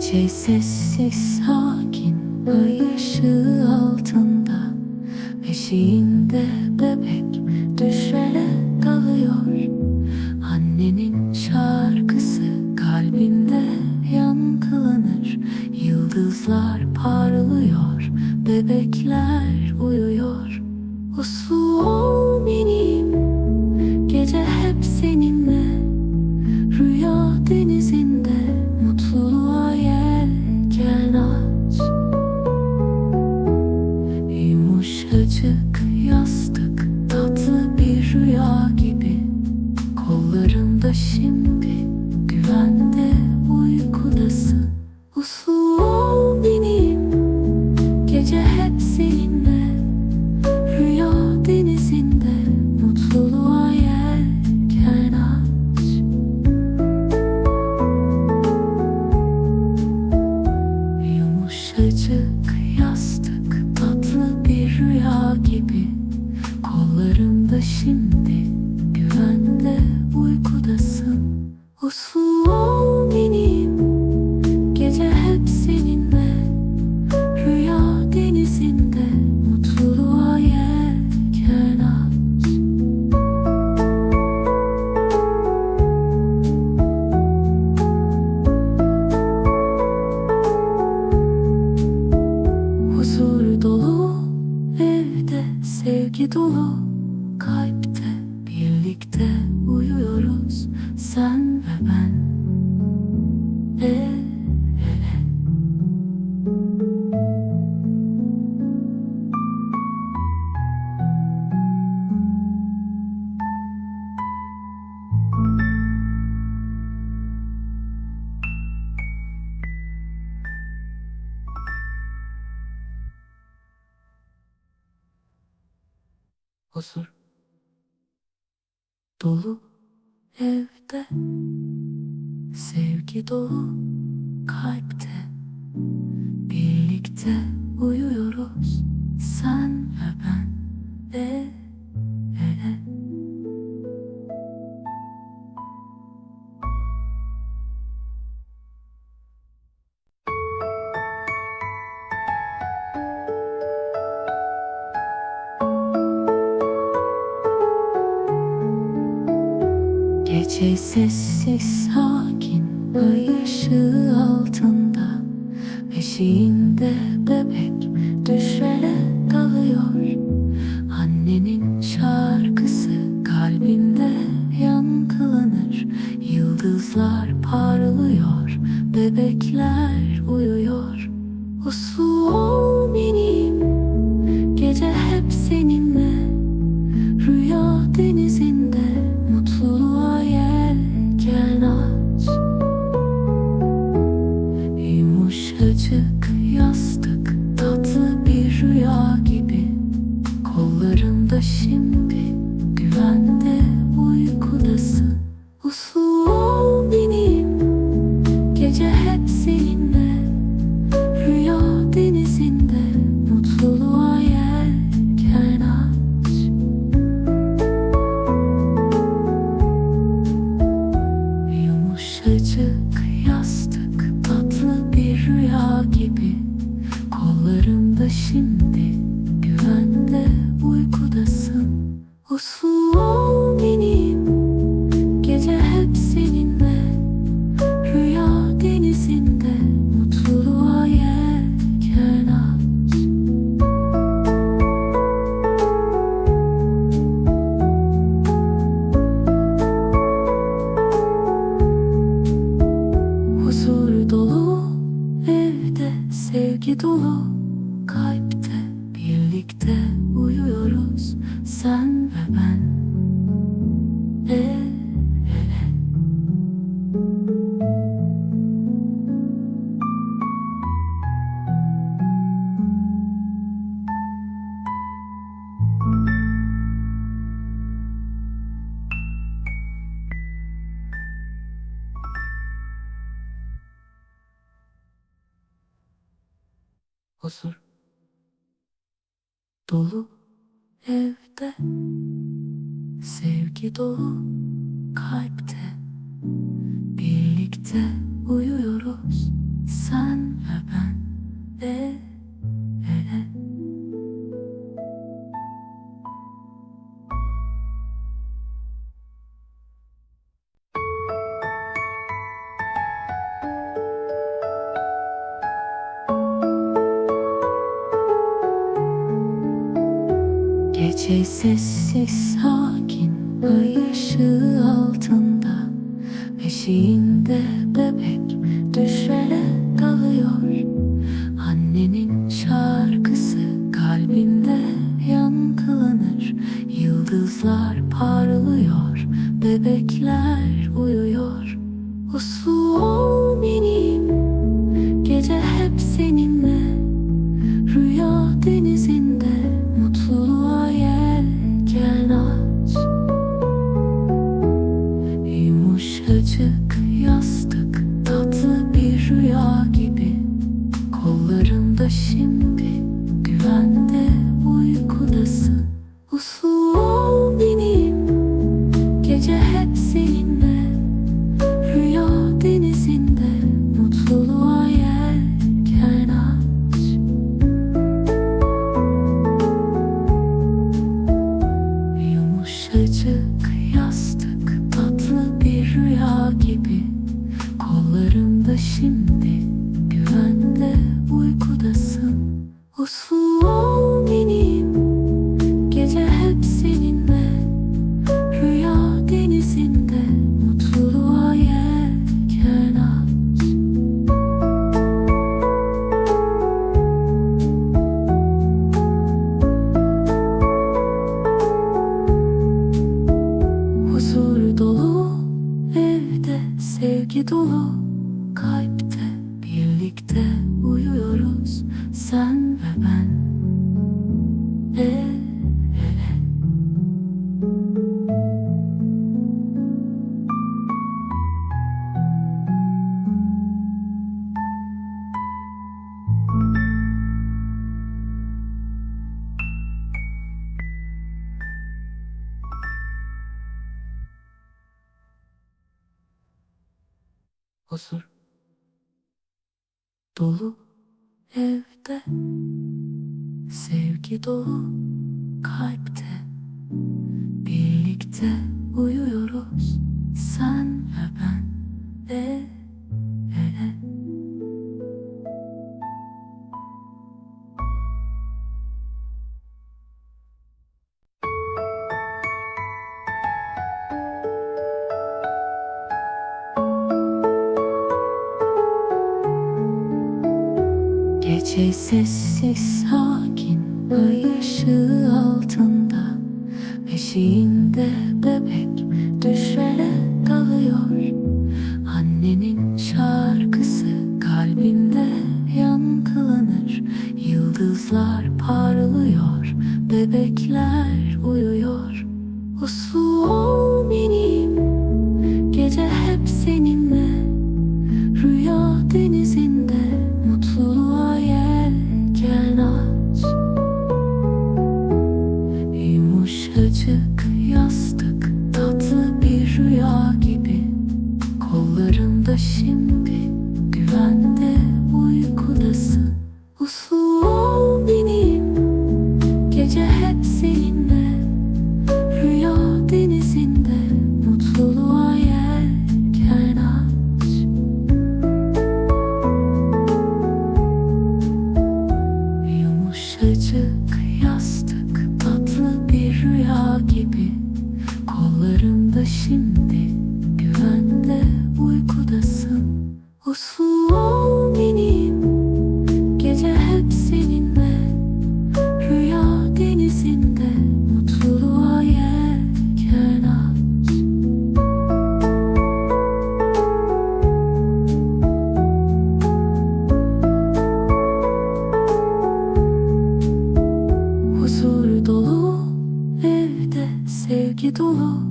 Gece sessiz sakin ay ışığı altında. Beşiğinde bebek düşlere dalıyor. Annenin şarkısı kalbinde yankılanır. Yıldızlar parlıyor, bebekler Uslu ol benim. Gece hep seninle. Rüya denizinde mutluluğa yelken aç Huzur dolu evde sevgi dolu dolu evde. Sevgi dolu kalpte. Birlikte uyuyoruz Gece sessiz sakin ay ışığı altında. Beşiğinde bebek düşlere dalıyor. Annenin şarkısı kalbinde yankılanır. Yıldızlar parlıyor, bebekler Uslu ol benim. Gece hep seninle. Rüya denizinde. Mutluluğa yelken aç Huzur dolu evde sevgi dolu dolu evde. Sevgi dolu kalpte. Birlikte uyuyoruz Gece sessiz sakin ay ışığı altında. Eşiğinde bebek düşerek kalıyor Annenin şarkısı kalbinde yankılanır. Yıldızlar parlıyor bebekler 一路 dolu evde. Sevgi dolu kalpte. Birlikte uyuyoruz sen ve ben ve Gece sessiz sakin ay ışığı altında. Beşiğinde bebek düşerek kalıyor Annenin şarkısı kalbinde yankılanır. Yıldızlar parlıyor bebekler 独落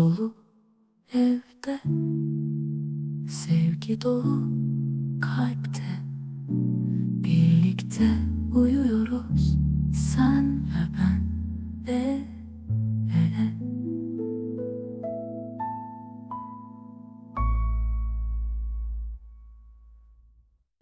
dolu evde. Sevgi dolu kalpte. Birlikte uyuyoruz sen ve ben ve